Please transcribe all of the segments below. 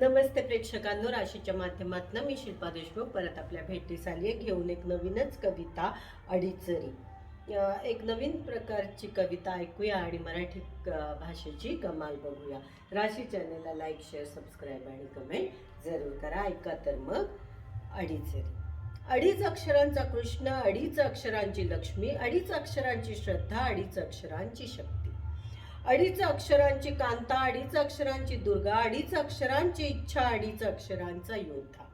नमस्ते प्रेक्षकांनो राशीच्या माध्यमातून मी शिल्पा देशमुख. परत आपल्या भेटीस आली आहे घेऊन एक नवीनच कविता अडीचरी. एक नवीन प्रकारची कविता ऐकूया आणि मराठी भाषेची कमाल बघूया. राशी चॅनलला लाईक शेअर सबस्क्राईब आणि कमेंट जरूर करा. ऐका तर मग अडीचरी. अडीच अक्षरांचा कृष्ण अडीच अक्षरांची लक्ष्मी अडीच अक्षरांची श्रद्धा अडीच अक्षरांची शक्ती. अडीच अक्षरांची कांता अडीच अक्षरांची दुर्गा अडीच अक्षरांची इच्छा अडीच अक्षरांचा योद्धा.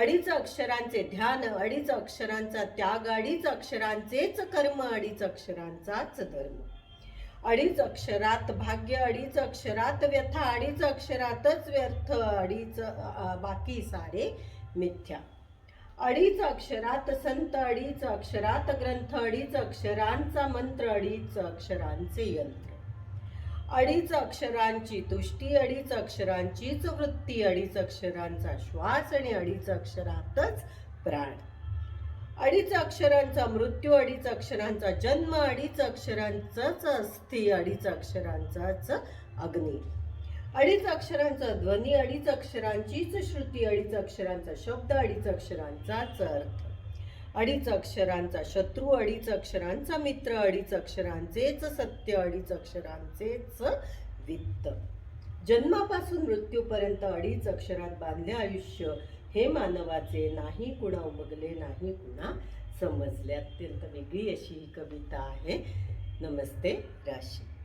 अडीच अक्षरांचे ध्यान अडीच अक्षरांचा त्याग अडीच अक्षरांचेच कर्म अडीच अक्षरांचाच धर्म. अडीच अक्षरात भाग्य अडीच अक्षरात व्यथा अडीच अक्षरातच व्यर्थ अडीच बाकी सारे मिथ्या. अडीच अक्षरात संत अडीच अक्षरात ग्रंथ अडीच अक्षरांचा मंत्र अडीच अक्षरांचे यंत्र. अडीच अक्षरांची तुष्टी अडीच अक्षरांचीच वृत्ती अडीच अक्षरांचा श्वास आणि अडीच अक्षरातच प्राण. अडीच अक्षरांचा मृत्यू अडीच अक्षरांचा जन्म अडीच अक्षरांचाच अस्थि अडीच अक्षरांचाच अग्नी. अडीच अक्षरांचा ध्वनी अडीच अक्षरांचीच श्रुती अडीच अक्षरांचा शब्द अडीच अक्षरांचाच अर्थ. अडीच अक्षरांचा शत्रू अडीच अक्षरांचा मित्र अडीच अक्षरांचेच सत्य अडीच अक्षरांचेच वित्त. जन्मापासून मृत्यूपर्यंत अडीच अक्षरात बांधले आयुष्य हे मानवाचे नाही कुणा उमगले नाही कुणा समजले. अत्यंत वेगळी अशी ही कविता आहे. नमस्ते. राशी.